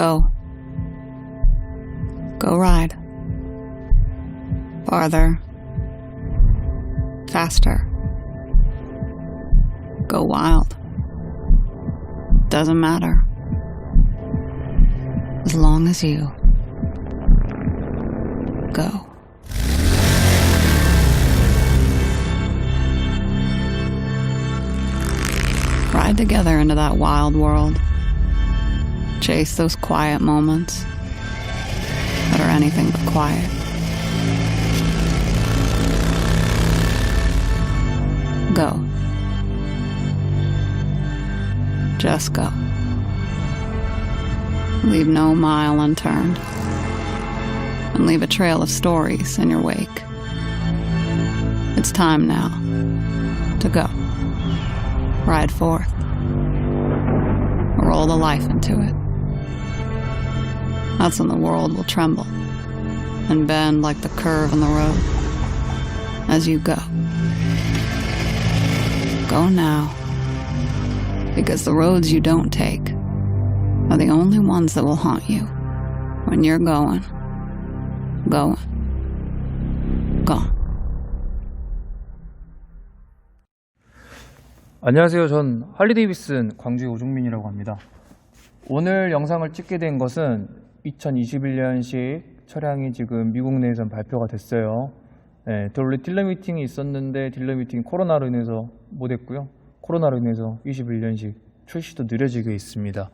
Go. Go ride. Farther. Faster. Go wild. Doesn't matter. As long as you go. Ride together into that wild world. Chase those quiet moments that are anything but quiet. Go. Just go. Leave no mile unturned. And leave a trail of stories in your wake. It's time now to go. Ride forth. Roll the life into it. That's when the world will tremble and bend like the curve in the road as you go. Go now. Because the roads you don't take are the only ones that will haunt you when you're going, going, gone. 안녕하세요. 전 할리 데이비슨 광주의 오종민이라고 합니다. 오늘 영상을 찍게 된 것은 2021년식 차량이 지금 미국 내에선 발표가 됐어요. 네, 또 원래 딜러 미팅이 있었는데 딜러 미팅 코로나로 인해서 못했고요. 코로나로 인해서 21년식 출시도 느려지게 있습니다.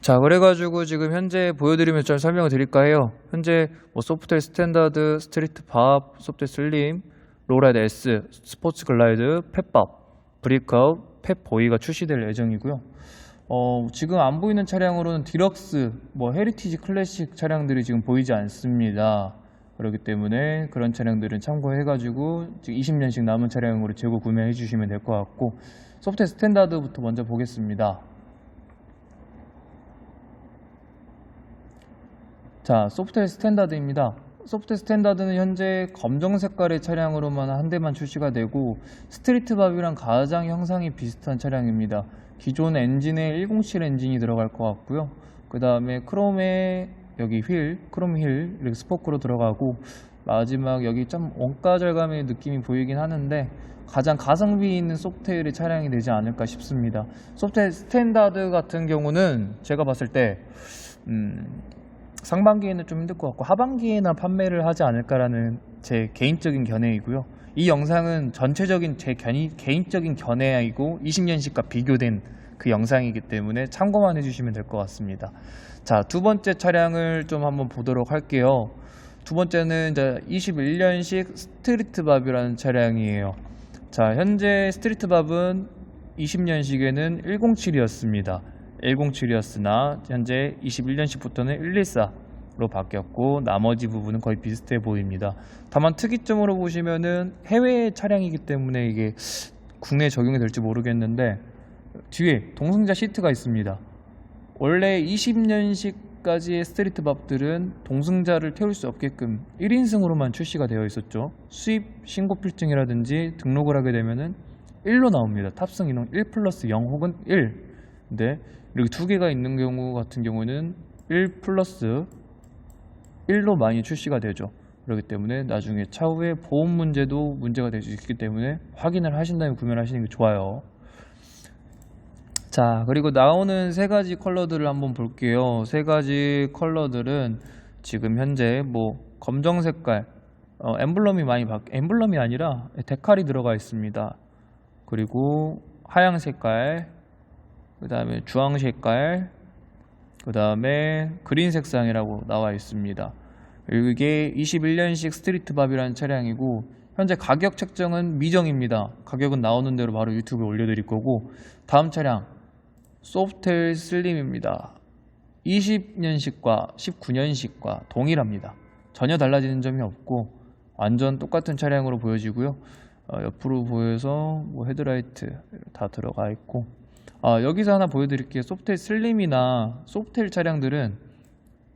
자, 그래가지고 지금 현재 보여드리면서 좀 설명을 드릴까 해요. 현재 뭐 소프트웨어 스탠다드, 스트리트 밥, 소프트웨어 슬림, 로라드 S, 스포츠 글라이드, 펫밥, 브리크아웃, 펫보이가 출시될 예정이고요. 어, 지금 안 보이는 차량으로는 디럭스, 뭐 헤리티지 클래식 차량들이 지금 보이지 않습니다. 그렇기 때문에 그런 차량들은 참고해가지고 지금 20년씩 남은 차량으로 재고 구매해 주시면 될 것 같고 소프트웨어 스탠다드부터 먼저 보겠습니다. 자, 소프트웨어 스탠다드입니다. 소프트웨어 스탠다드는 현재 검정 색깔의 차량으로만 한 대만 출시가 되고 스트리트밥이랑 가장 형상이 비슷한 차량입니다. 기존 엔진에 107 엔진이 들어갈 것 같고요. 그 다음에 크롬에 여기 휠, 크롬 휠 이렇게 스포크로 들어가고 마지막 여기 좀 원가 절감의 느낌이 보이긴 하는데 가장 가성비 있는 소프트웨어의 차량이 되지 않을까 싶습니다. 소프트웨어 스탠다드 같은 경우는 제가 봤을 때 음, 상반기에는 좀 힘들 것 같고 하반기에나 판매를 하지 않을까라는 제 개인적인 견해이고요. 이 영상은 전체적인 제 견이, 개인적인 견해이고 20년식과 비교된 그 영상이기 때문에 참고만 해주시면 될 것 같습니다. 자, 두 번째 차량을 좀 한번 보도록 할게요. 두 번째는 이제 21년식 스트리트 밥이라는 차량이에요. 자, 현재 스트리트 밥은 20년식에는 107이었습니다. 107이었으나 현재 21년식부터는 114 로 바뀌었고 나머지 부분은 거의 비슷해 보입니다. 다만 특이점으로 보시면은 해외 차량이기 때문에 이게 국내에 적용이 될지 모르겠는데 뒤에 동승자 시트가 있습니다. 원래 20년식까지의 스트리트 밥들은 동승자를 태울 수 없게끔 1인승으로만 출시가 되어 있었죠. 수입 신고 필증이라든지 등록을 하게 되면은 1로 나옵니다. 탑승 인원 1 플러스 0 혹은 1. 근데 이렇게 두 개가 있는 경우 같은 경우는 1 플러스 1로 많이 출시가 되죠. 그렇기 때문에 나중에 차후에 보험 문제도 문제가 될 수 있기 때문에 확인을 하신 다음에 구매를 하시는 게 좋아요. 자, 그리고 나오는 세 가지 컬러들을 한번 볼게요. 세 가지 컬러들은 지금 현재 뭐 검정 색깔, 어, 엠블럼이 많이 바, 엠블럼이 아니라 데칼이 들어가 있습니다. 그리고 하양 색깔, 그 다음에 주황 색깔, 그 다음에 그린 색상이라고 나와 있습니다. 이게 21년식 스트리트 밥이라는 차량이고 현재 가격 책정은 미정입니다. 가격은 나오는 대로 바로 유튜브에 올려드릴 거고 다음 차량 소프텔 슬림입니다. 20년식과 19년식과 동일합니다. 전혀 달라지는 점이 없고 완전 똑같은 차량으로 보여지고요. 어, 옆으로 보여서 뭐 헤드라이트 다 들어가 있고 아, 여기서 하나 보여드릴게요. 소프텔 슬림이나 소프텔 차량들은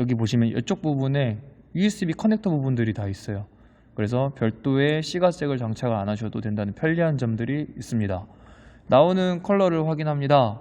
여기 보시면 이쪽 부분에 USB 커넥터 부분들이 다 있어요. 그래서 별도의 시가색을 장착을 안 하셔도 된다는 편리한 점들이 있습니다. 나오는 컬러를 확인합니다.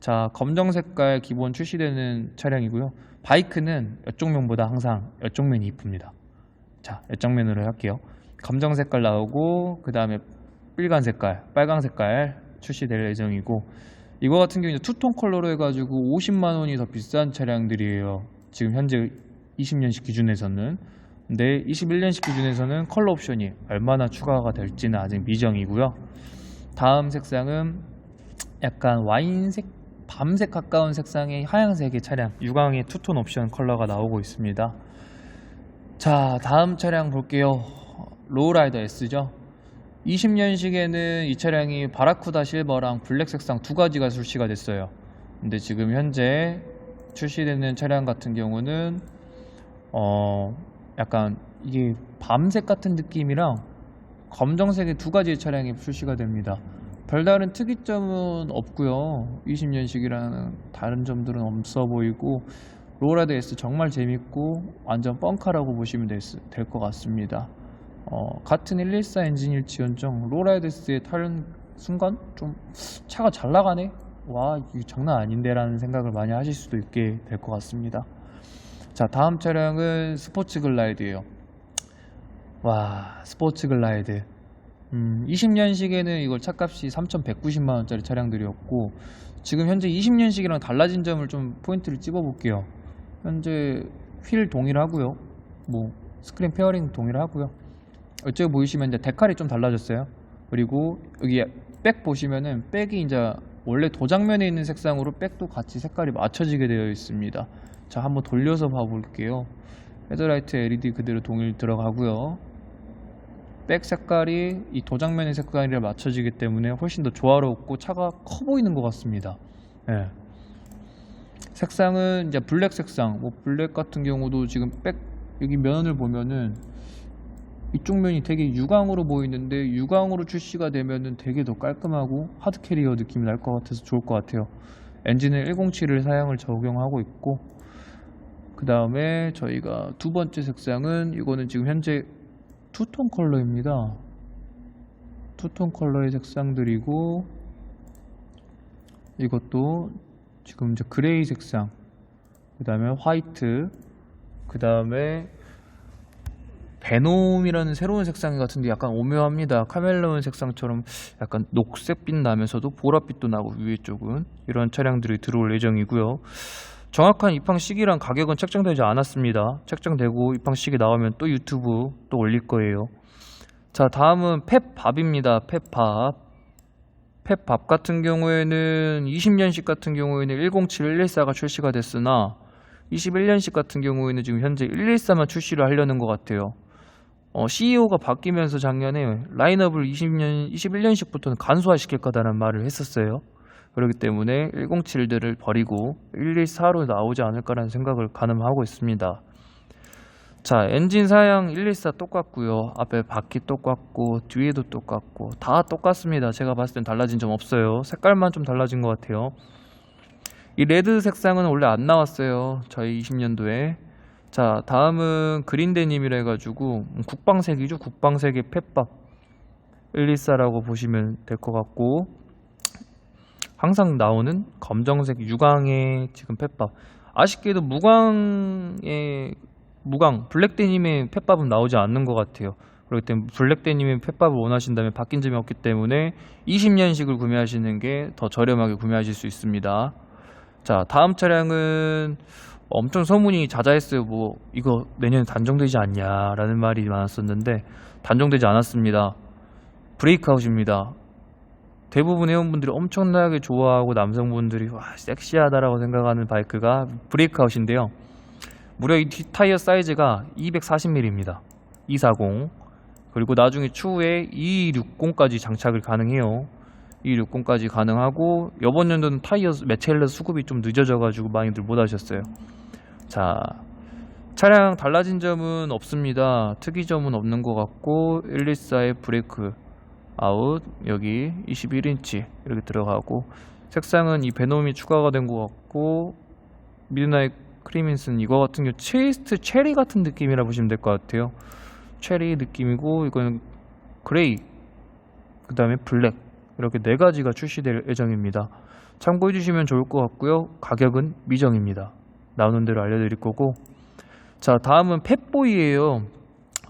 자, 검정 색깔 기본 출시되는 차량이고요. 바이크는 옆쪽면보다 항상 옆쪽면이 이쁩니다. 자, 옆쪽면으로 할게요. 검정 색깔 나오고 그 다음에 빨간 색깔, 빨강 색깔 출시될 예정이고 이거 같은 경우는 투톤 컬러로 해가지고 50만 원이 더 비싼 차량들이에요. 지금 현재 20년식 기준에서는 근데 21년식 기준에서는 컬러 옵션이 얼마나 추가가 될지는 아직 미정이고요. 다음 색상은 약간 와인색, 밤색 가까운 색상의 하얀색의 차량 유광의 투톤 옵션 컬러가 나오고 있습니다. 자, 다음 차량 볼게요. 로우라이더 S죠. 20년식에는 이 차량이 바라쿠다 실버랑 블랙 색상 두 가지가 출시가 됐어요. 근데 지금 현재 출시되는 차량 같은 경우는 어 약간 이게 밤색 같은 느낌이랑 검정색의 두 가지의 차량이 출시가 됩니다. 별다른 특이점은 없고요. 20년식이라는 다른 점들은 없어 보이고 로라드 S 정말 재밌고 완전 뻥카라고 보시면 될 것 같습니다. 어, 같은 114 엔진일지언정 로라드 S에 타는 순간 좀 차가 잘 나가네. 와 이거 장난 아닌데 라는 생각을 많이 하실 수도 있게 될 것 같습니다. 자 다음 차량은 스포츠 글라이드예요. 와 스포츠 글라이드. 음, 20년식에는 이걸 차값이 3,190만 원짜리 차량들이었고 지금 현재 20년식이랑 달라진 점을 좀 포인트를 찝어 볼게요. 현재 휠 동일하고요. 뭐 스크린 페어링 동일하고요. 이쪽에 보이시면 이제 데칼이 좀 달라졌어요. 그리고 여기 백 보시면은 백이 이제 원래 도장면에 있는 색상으로 백도 같이 색깔이 맞춰지게 되어 있습니다. 자, 한번 돌려서 봐볼게요. 헤드라이트 LED 그대로 동일 들어가고요. 백 색깔이 이 도장면의 색깔이랑 맞춰지기 때문에 훨씬 더 조화롭고 차가 커 보이는 것 같습니다. 예. 색상은 이제 블랙 색상, 뭐 블랙 같은 경우도 지금 백 여기 면을 보면은 이쪽 면이 되게 유광으로 보이는데 유광으로 출시가 되면은 되게 더 깔끔하고 하드 캐리어 느낌이 날 것 같아서 좋을 것 같아요. 엔진은 107을 사양을 적용하고 있고 그 다음에 저희가 두 번째 색상은 이거는 지금 현재 투톤 컬러입니다. 투톤 컬러의 색상들이고 이것도 지금 이제 그레이 색상 그 다음에 화이트 그 다음에 베놈이라는 새로운 색상 같은데 약간 오묘합니다. 카멜레온 색상처럼 약간 녹색빛 나면서도 보랏빛도 나고 위에 쪽은 이런 차량들이 들어올 예정이고요. 정확한 입항 시기랑 가격은 책정되지 않았습니다. 책정되고 입항 시기 나오면 또 유튜브 또 올릴 거예요. 자, 다음은 펫밥입니다. 펫밥. 펫밥 같은 경우에는 20년식 같은 경우에는 107, 114가 출시가 됐으나 21년식 같은 경우에는 지금 현재 114만 출시를 하려는 것 같아요. 어, CEO가 바뀌면서 작년에 라인업을 20년, 21년식부터는 간소화시킬 거다라는 말을 했었어요. 그렇기 때문에 107들을 버리고 114로 나오지 않을까라는 생각을 가늠하고 있습니다. 자, 엔진 사양 114 똑같고요. 앞에 바퀴 똑같고 뒤에도 똑같고 다 똑같습니다. 제가 봤을 땐 달라진 점 없어요. 색깔만 좀 달라진 것 같아요. 이 레드 색상은 원래 안 나왔어요. 저희 20년도에. 자, 다음은 그린데님이라 해가지고 국방색이죠. 국방색의 펫밥 114라고 보시면 될 것 같고 항상 나오는 검정색 유광의 지금 펫밥 아쉽게도 무광의 무광 블랙데님의 펫밥은 나오지 않는 것 같아요. 그렇기 때문에 블랙데님의 펫밥을 원하신다면 바뀐 점이 없기 때문에 20년식을 구매하시는 게 더 저렴하게 구매하실 수 있습니다. 자, 다음 차량은 엄청 소문이 자자했어요. 뭐 이거 내년에 단종되지 않냐라는 말이 많았었는데 단종되지 않았습니다. 브레이크아웃입니다. 대부분 회원분들이 엄청나게 좋아하고 남성분들이 와 섹시하다라고 생각하는 바이크가 브레이크아웃인데요. 무려 이 뒷타이어 사이즈가 240mm입니다. 240 그리고 나중에 추후에 260까지 장착을 가능해요. 260까지 가능하고 이번 연도는 타이어 메텔러 수급이 좀 늦어져가지고 많이들 못 하셨어요. 자 차량 달라진 점은 없습니다. 특이점은 없는 것 같고 114의 브레이크 아웃 여기 21인치 이렇게 들어가고 색상은 이 베놈이 추가가 된 것 같고 미드나잇 크리민슨 이거 같은 경우 체이스트 체리 같은 느낌이라 보시면 될 것 같아요. 체리 느낌이고 이거는 그레이 그 다음에 블랙 이렇게 네 가지가 출시될 예정입니다. 참고해 주시면 좋을 것 같고요. 가격은 미정입니다. 나오는 대로 알려드릴 거고. 자, 다음은 펫보이예요.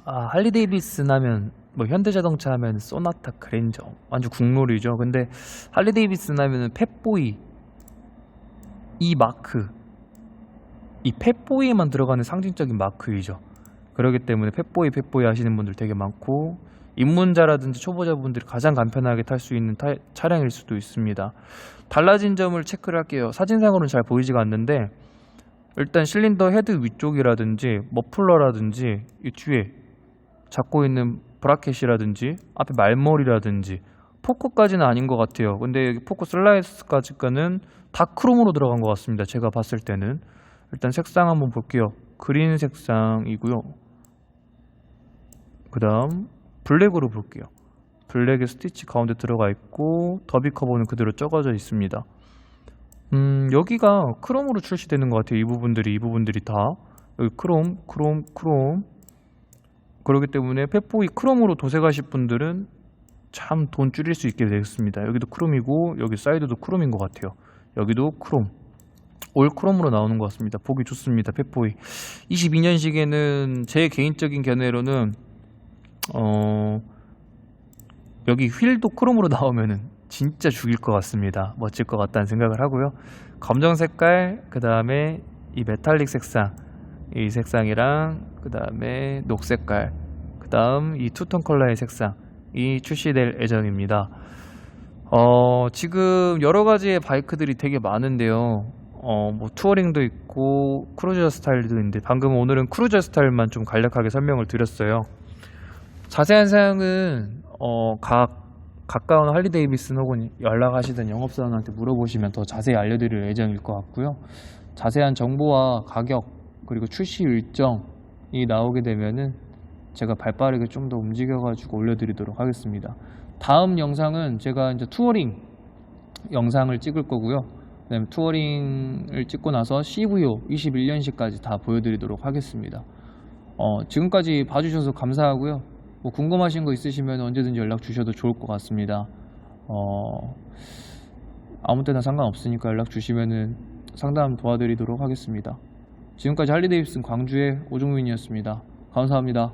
아, 할리 데이비슨 하면 뭐 현대자동차 하면 소나타 그랜저 완전 국룰이죠. 근데 할리 데이비슨 하면은 펫보이 이 마크 이 펫보이에만 들어가는 상징적인 마크이죠. 그렇기 때문에 펫보이 펫보이 하시는 분들 되게 많고 입문자라든지 초보자분들이 가장 간편하게 탈 수 있는 타- 차량일 수도 있습니다. 달라진 점을 체크를 할게요. 사진상으로는 잘 보이지가 않는데 일단 실린더 헤드 위쪽이라든지 머플러라든지 이 뒤에 잡고 있는 브라켓이라든지 앞에 말머리라든지 포크까지는 아닌 것 같아요. 근데 여기 포크 슬라이스까지는 다 크롬으로 들어간 것 같습니다. 제가 봤을 때는 일단 색상 한번 볼게요. 그린 색상이고요. 그 다음 블랙으로 볼게요. 블랙에 스티치 가운데 들어가 있고 더비 커버는 그대로 적어져 있습니다. 음, 여기가 크롬으로 출시되는 것 같아요. 이 부분들이 이 부분들이 다 여기 크롬, 크롬, 크롬. 그렇기 때문에 펫보이 크롬으로 도색하실 분들은 참 돈 줄일 수 있게 되겠습니다. 여기도 크롬이고 여기 사이드도 크롬인 것 같아요. 여기도 크롬. 올 크롬으로 나오는 것 같습니다. 보기 좋습니다. 펫보이. 22년식에는 제 개인적인 견해로는 어 여기 휠도 크롬으로 나오면은 진짜 죽일 것 같습니다. 멋질 것 같다는 생각을 하고요. 검정 색깔, 그 다음에 이 메탈릭 색상, 이 색상이랑 그 다음에 녹색깔, 그 다음 이 투톤 컬러의 색상 이 출시될 예정입니다. 어, 지금 여러 가지의 바이크들이 되게 많은데요. 어, 뭐 투어링도 있고 크루저 스타일도 있는데 방금 오늘은 크루저 스타일만 좀 간략하게 설명을 드렸어요. 자세한 사항은 어, 각 가까운 할리 데이비슨 혹은 연락하시던 영업사원한테 물어보시면 더 자세히 알려드릴 예정일 것 같고요. 자세한 정보와 가격 그리고 출시 일정이 나오게 되면은 제가 발빠르게 좀 더 움직여가지고 올려드리도록 하겠습니다. 다음 영상은 제가 이제 투어링 영상을 찍을 거고요. 그다음에 투어링을 찍고 나서 CVO 21년식까지 다 보여드리도록 하겠습니다. 어, 지금까지 봐주셔서 감사하고요. 뭐 궁금하신 거 있으시면 언제든지 연락 주셔도 좋을 것 같습니다. 어, 아무 때나 상관없으니까 연락 주시면은 상담 도와드리도록 하겠습니다. 지금까지 할리데이비슨 광주의 오종민이었습니다. 감사합니다.